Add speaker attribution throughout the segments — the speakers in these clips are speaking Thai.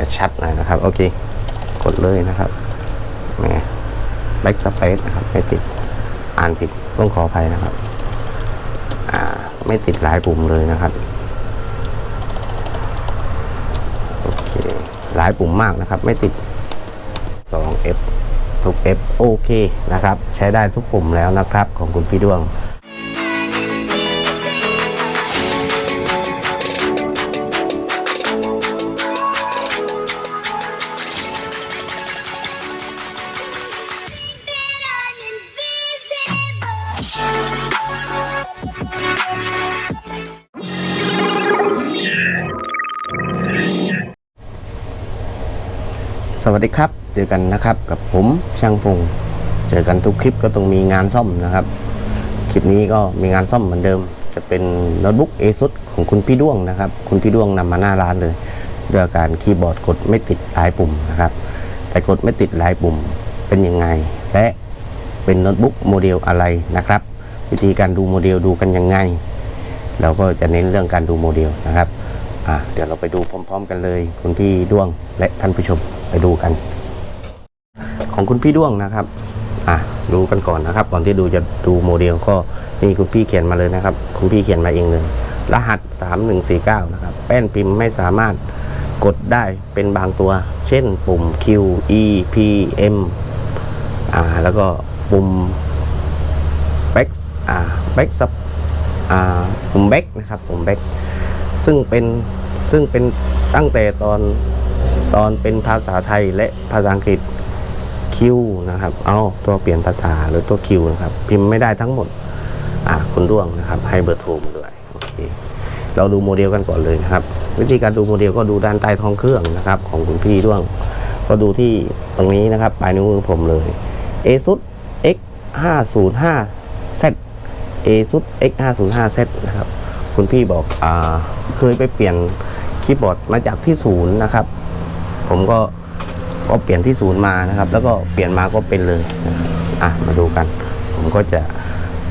Speaker 1: จะชัดหน่อยนะครับ โอเค กดเลยนะครับแหมแบ็กสเปซนะครับ ไม่ติด อ่านผิดต้องขออภัยนะครับ อ่า ไม่ติดหลายปุ่มเลยนะครับ โอเค หลายปุ่มมากนะครับ ไม่ติด 2F ทุก F โอเคนะครับ ใช้ได้ทุกปุ่มแล้วนะครับ ของคุณพี่ดวง วัสดีครับ เจอกันนะครับกับผมช่างพงเจอกันทุกคลิปก็ต้องมีงานซ่อมนะครับ คลิปนี้ก็มีงานซ่อมเหมือนเดิม จะเป็นโน้ตบุ๊ก ASUS ของคุณพี่ด้วงนะครับ คุณพี่ด้วงนำมาหน้าร้านเลยด้วยอาการคีย์บอร์ดกดไม่ติดหลายปุ่มนะครับ แต่กดไม่ติดหลายปุ่มเป็นยังไง และเป็นโน้ตบุ๊กโมเดลอะไรนะครับ วิธีการดูโมเดลดูกันยังไง เราก็จะเน้นเรื่องการดูโมเดลนะครับเดี๋ยวเราไปดูพร้อม ๆ กันเลยคุณพี่ด้วงและท่านผู้ชม ไปดูกัน ของคุณพี่ด้วงนะครับอะดูกันก่อนนะครับ ก่อนที่ดูจะดูโมเดลก็นี่คุณพี่เขียนมาเลยนะครับ คุณพี่เขียนมาเองเลย รหัส 3149 นะครับ แป้นพิมพ์ไม่สามารถกดได้เป็นบางตัว เช่นปุ่ม Q E P M อ่าแล้วก็ปุ่ม back อ่า back sub อ่าปุ่ม back นะครับ ปุ่ม back ซึ่งเป็นซึ่งเป็นตั้งแต่ตอน ตอนเป็นภาษาไทยและภาษาอังกฤษคิวนะครับ เอาตัวเปลี่ยนภาษาหรือตัวคิวนะครับ พิมพ์ไม่ได้ทั้งหมด อ่าคุณด้วงนะครับ ให้เบอร์โทรมาด้วย โอเค เราดูโมเดลกันก่อนเลยนะครับ วิธีการดูโมเดลก็ดูด้านใต้ท้องเครื่องนะครับ ของคุณพี่ด้วง ก็ดูที่ตรงนี้นะครับ ปลายนิ้วมือผมเลย ASUS X 5 0 5 Z ASUS X 5 0 5 Z นะครับ คุณพี่บอก อ่า เคยไปเปลี่ยนคีย์บอร์ดมาจากที่ศูนย์นะครับ ผมก็ก็เปลี่ยนที่ศูนย์มานะครับ แล้วก็เปลี่ยนมาก็เป็นเลยนะครับอะมาดูกัน ผมก็จะ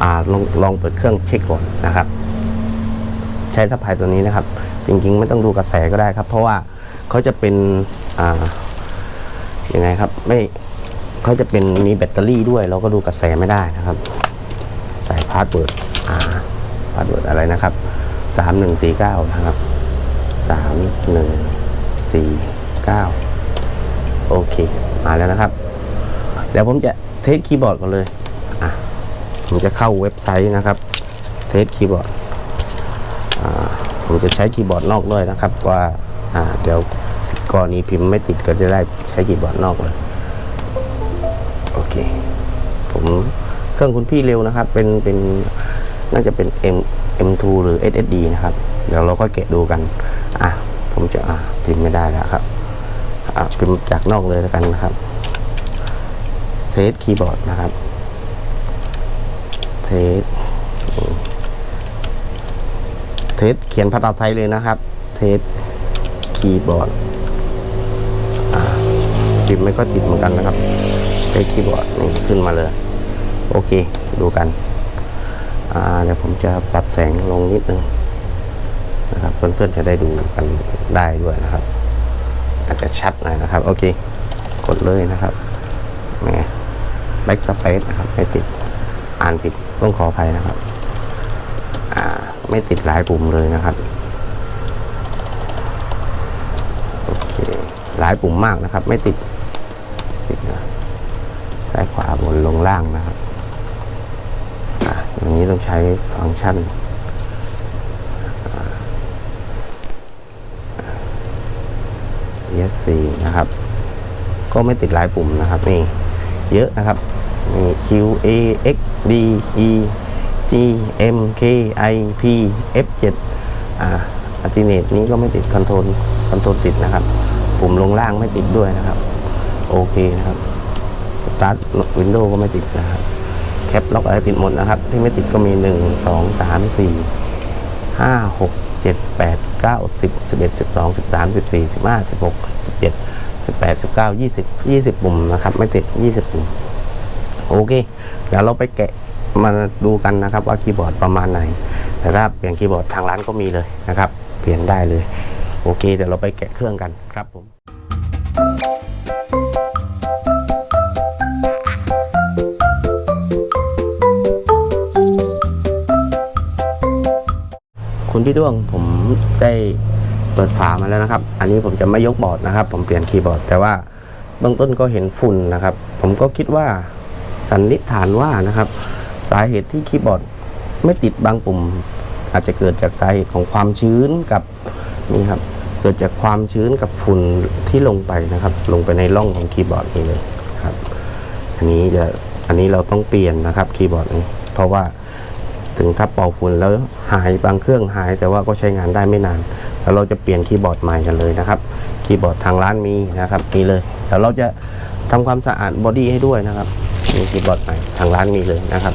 Speaker 1: อ่าลองลองเปิดเครื่องเช็คก่อนนะครับ ใช้ทัพพายตัวนี้นะครับ จริง ๆ ไม่ต้องดูกระแสก็ได้ครับ เพราะว่าเขาจะเป็นอ่ายังไงครับไม่เขาจะเป็นมีแบตเตอรี่ด้วย เราก็ดูกระแสไม่ได้นะครับใส่พาสเวิร์ดอ่าพาสเวิร์ดอะไรนะครับสามหนึ่งสี่เก้านะครับสามหนึ่งสี่ เก้าโอเค มาแล้วนะครับ เดี๋ยวผมจะเทสคีย์บอร์ดก่อนเลย อะ ผมจะเข้าเว็บไซต์นะครับ เทสคีย์บอร์ด อ่า ผมจะใช้คีย์บอร์ดนอกด้วยนะครับ ว่า อ่า เดี๋ยวกรณีพิมพ์ไม่ติดก็จะได้ใช้คีย์บอร์ดนอกเลย โอเค ผมเครื่องคุณพี่เร็วนะครับ เป็น เป็น น่าจะเป็น M M2 หรือ SSD นะครับ เดี๋ยวเราก็แกะดูกัน อะ ผมจะ อะพิมพ์ไม่ได้แล้วครับ พิมพ์จากนอกเลยแล้วกันนะครับเทสคีย์บอร์ดนะครับเทสเทสเขียนภาษาไทยเลยนะครับ เทสคีย์บอร์ดอ่าพิมไม่ก็ติดเหมือนกันนะครับเทสคีย์บอร์ดนี่ขึ้นมาเลย โอเค ดูกันเดี๋ยวผมจะปรับแสงลงนิดนึงนะครับ เพื่อนๆจะได้ดูกันได้ด้วยนะครับ อาจจะชัดหน่อยนะครับ โอเค กดเลยนะครับแหมแบ็กสเปซนะครับไม่ติดอ่านผิดต้องขออภัยนะครับ อ่า ไม่ติดหลายปุ่มเลยนะครับโอเคหลายปุ่มมากนะครับ ไม่ติดติดนะซ้ายขวาบนลงล่างนะครับอ่าอย่างนี้ต้องใช้ฟังก์ชัน ESC นะครับ ก็ไม่ติดหลายปุ่มนะครับนี่เยอะนะครับนี่ Q A X D E G M K I P F 7อ่าอัติเนตนี้ก็ไม่ติดคอนโทรลคอนโทรลติดนะครับ ปุ่มลงล่างไม่ติดด้วยนะครับ โอเคนะครับสตาร์ทวินโดว์ก็ไม่ติดนะครับแคปล็อกอะไรติดหมดนะครับ ที่ไม่ติดก็มี 1 2 3 4ห้า หกเจ็ดแปดเก้าสิบสิบเอ็ดสิบสองสิบสามสิบสี่สิบห้าสิบหกสิบเจ็ดสิบแปดสิบเก้ายี่สิบยี่สิบปุ่มนะครับ ไม่ติดยี่สิบปุ่ม โอเค เดี๋ยวเราไปแกะมาดูกันนะครับว่าคีย์บอร์ดประมาณไหน แต่ถ้าเปลี่ยนคีย์บอร์ดทางร้านก็มีเลยนะครับ เปลี่ยนได้เลย โอเค เดี๋ยวเราไปแกะเครื่องกันครับผม พี่ด้วง ผมได้เปิดฝามาแล้วนะครับ อันนี้ผมจะไม่ยกบอร์ดนะครับ ผมเปลี่ยนคีย์บอร์ด แต่ว่าเบื้องต้นก็เห็นฝุ่นนะครับ ผมก็คิดว่าสันนิษฐานว่านะครับ สาเหตุที่คีย์บอร์ดไม่ติดบางปุ่ม อาจจะเกิดจากสาเหตุของความชื้นกับนี่ครับเกิดจากความชื้นกับฝุ่นที่ลงไปนะครับ ลงไปในร่องของคีย์บอร์ดนี้เลยครับ อันนี้จะอันนี้เราต้องเปลี่ยนนะครับคีย์บอร์ดนี้ เพราะว่า ถึงถ้าเป่าฝุ่นแล้วหายบางเครื่องหาย แต่ว่าก็ใช้งานได้ไม่นาน แล้วเราจะเปลี่ยนคีย์บอร์ดใหม่กันเลยนะครับคีย์บอร์ดทางร้านมีนะครับมีเลยเดี๋ยวเราจะทำความสะอาดบอดี้ให้ด้วยนะครับมีคีย์บอร์ดใหม่ทางร้านมีเลยนะครับ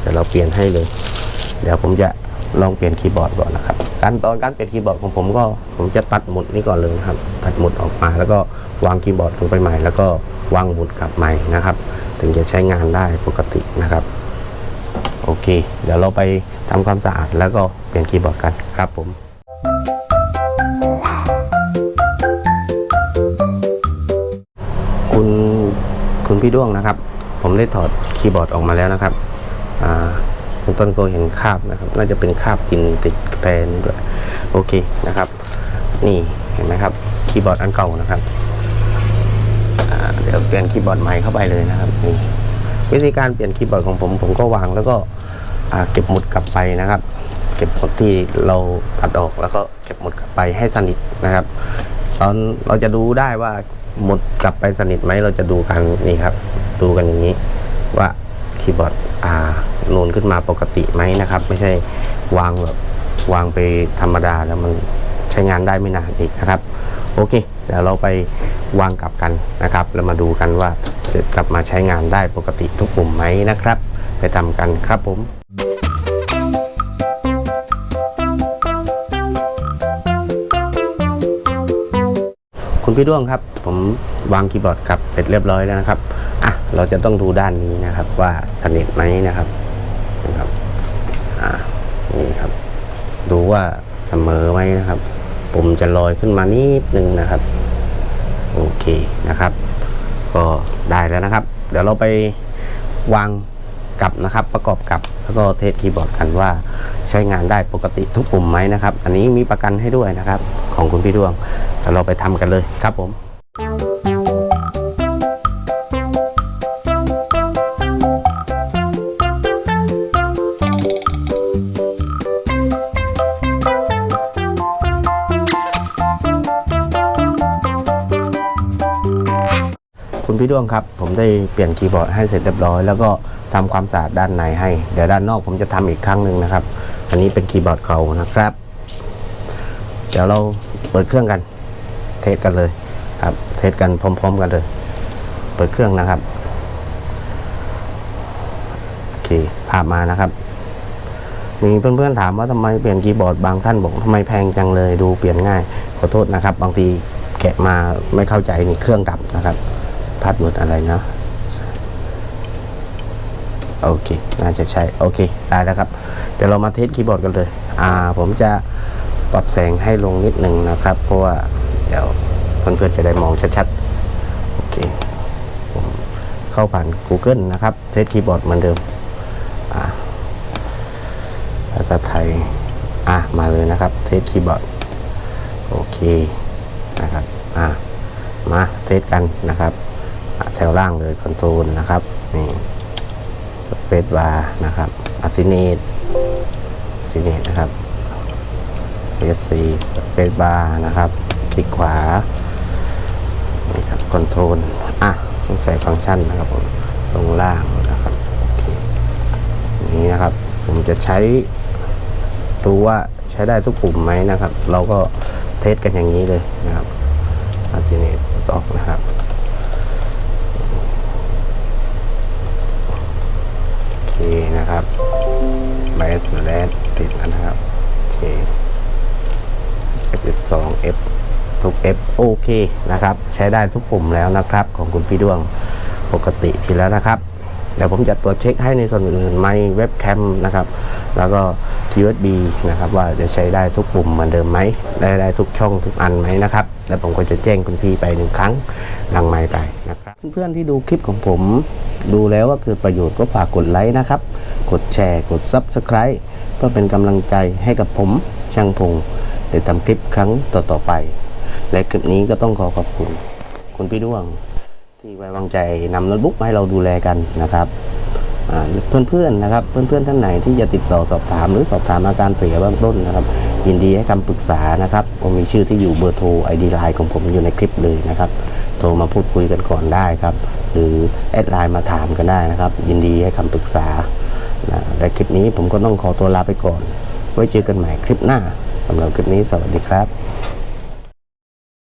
Speaker 1: เดี๋ยวเราเปลี่ยนให้เลย เดี๋ยวผมจะลองเปลี่ยนคีย์บอร์ดก่อนนะครับการตอนการเปลี่ยนคีย์บอร์ดของผมก็ผมจะตัดหมุดนี้ก่อนเลยนะครับ ตัดหมุดออกมาแล้วก็วางคีย์บอร์ดลงไปใหม่ แล้วก็วางหมุดกลับใหม่นะครับ ถึงจะใช้งานได้ปกตินะครับ โอเค เดี๋ยวเราไปทำความสะอาดแล้วก็เปลี่ยนคีย์บอร์ดกันครับผมคุณคุณพี่ด้วงนะครับ ผมได้ถอดคีย์บอร์ดออกมาแล้วนะครับคุณต้นก็เห็นคราบนะครับ น่าจะเป็นคราบกินติดแปรนี่ด้วยโอเคนะครับ นี่เห็นไหมครับคีย์บอร์ดอันเก่านะครับเดี๋ยวเปลี่ยนคีย์บอร์ดใหม่เข้าไปเลยนะครับนี่ วิธีการเปลี่ยนคีย์บอร์ดของผม ผมก็วางแล้วก็เก็บหมุดกลับไปนะครับ เก็บหมุดที่เราตัดออกแล้วก็เก็บหมุดกลับไปให้สนิทนะครับตอนเราจะดูได้ว่าหมุดกลับไปสนิทไหมเราจะดูกันนี่ครับ ดูกันอย่างนี้ว่าคีย์บอร์ดอ่านูนขึ้นมาปกติไหมนะครับ ไม่ใช่วางแบบวางไปธรรมดาแล้วมันใช้งานได้ไม่นานอีกนะครับ โอเค เดี๋ยวเราไปวางกลับกันนะครับ แล้วมาดูกันว่า จะกลับมาใช้งานได้ปกติทุกปุ่มไหมนะครับ ไปทำกันครับผมคุณพี่ด้วงครับ ผมวางคีย์บอร์ดกลับเสร็จเรียบร้อยแล้วนะครับอะเราจะต้องดูด้านนี้นะครับว่าสนิทไหมนะครับนะครับอ่านี่ครับ ดูว่าเสมอไหมนะครับปุ่มจะลอยขึ้นมานิดนึงนะครับ โอเคนะครับ ก็ ได้แล้วนะครับ เดี๋ยวเราไปวางกลับนะครับประกอบกับแล้วก็เทสคีย์บอร์ดกันว่าใช้งานได้ปกติทุกปุ่มไหมนะครับ อันนี้มีประกันให้ด้วยนะครับ ของคุณพี่ดวงเดี๋ยวเราไปทำกันเลยครับผม คุณพี่ด้วงครับ ผมได้เปลี่ยนคีย์บอร์ดให้เสร็จเรียบร้อย แล้วก็ทำความสะอาดด้านในให้ เดี๋ยวด้านนอกผมจะทำอีกครั้งหนึ่งนะครับ อันนี้เป็นคีย์บอร์ดเก่านะครับ เดี๋ยวเราเปิดเครื่องกัน เทสกันเลยครับ เทสกันพร้อม ๆ กันเลย เปิดเครื่องนะครับโอเคภาพมานะครับ มีเพื่อนๆถามว่าทำไมเปลี่ยนคีย์บอร์ดบางท่านบอกทำไมแพงจังเลยดูเปลี่ยนง่าย ขอโทษนะครับ บางทีแกะมาไม่เข้าใจนี่เครื่องดับนะครับ พาสเวิร์ดอะไรนะโอเค น่าจะใช่ โอเค ได้แล้วครับ เดี๋ยวเรามาเทสคีย์บอร์ดกันเลย อ่า ผมจะปรับแสงให้ลงนิดหนึ่งนะครับ เพราะว่าเดี๋ยวเพื่อนๆจะได้มองชัดๆ โอเค ผมเข้าผ่าน Google นะครับ เทสคีย์บอร์ดเหมือนเดิม อ่าภาษาไทย อะ มาเลยนะครับ เทสคีย์บอร์ด โอเค นะครับ อะมาเทสกันนะครับ แถวล่างเลยคอนโทรลนะครับนี่สเปซบาร์นะครับอัติเนตอัติเนตนะครับเอสซีสเปซบาร์นะครับ คลิกขวานี่ครับคอนโทรลอะต้องใส่ฟังก์ชันนะครับผมลงล่างนะครับนี้นะครับผมจะใช้ดูว่าใช้ได้ทุกปุ่มไหมนะครับ เราก็เทสกันอย่างนี้เลยนะครับอาซิเนตออกนะครับ โอ เคนะครับไบสแลดติดแล้วนะครับโอเค F12 F ทุก F โอเคนะครับ ใช้ได้ทุกปุ่มแล้วนะครับ ของคุณพี่ดวงปกติทีแล้วนะครับเดี๋ยวผมจะตรวจเช็คให้ในส่วนอื่นไมเว็บแคมนะครับ แล้วก็ USB นะครับ ว่าจะใช้ได้ทุกปุ่มเหมือนเดิมไหมได้ได้ทุกช่องทุกอันไหมนะครับ และผมก็จะแจ้งคุณพี่ไปหนึ่งครั้งหลังไม้ไปนะครับ เพื่อนๆที่ดูคลิปของผม ดูแล้วว่าเกิดประโยชน์ก็ฝากกดไลค์นะครับ กดแชร์กด Subscribe เพื่อเป็นกำลังใจให้กับผมช่างพงได้ทำคลิปครั้งต่อๆไป และคลิปนี้ก็ต้องขอขอบคุณ คุณพี่ด้วง ที่ไว้วางใจนำโน้ตบุ๊กมาให้เราดูแลกันนะครับอ่าเพื่อนๆนะครับ เพื่อนๆท่านไหนที่จะติดต่อสอบถามหรือสอบถามอาการเสียเบื้องต้นนะครับ ยินดีให้คำปรึกษานะครับผมมีชื่อที่อยู่เบอร์โทรไอดีไลน์ของผมอยู่ในคลิปเลยนะครับ ทรมาพูดคุยกันก่อนได้ครับ หรือแอดไลน์มาถามกันได้นะครับ ยินดีให้คำปรึกษานะและคลิปนี้ผมก็ต้องขอตัวลาไปก่อน ไว้เจอกันใหม่คลิปหน้าสำหรับคลิปนี้สวัสดีครับ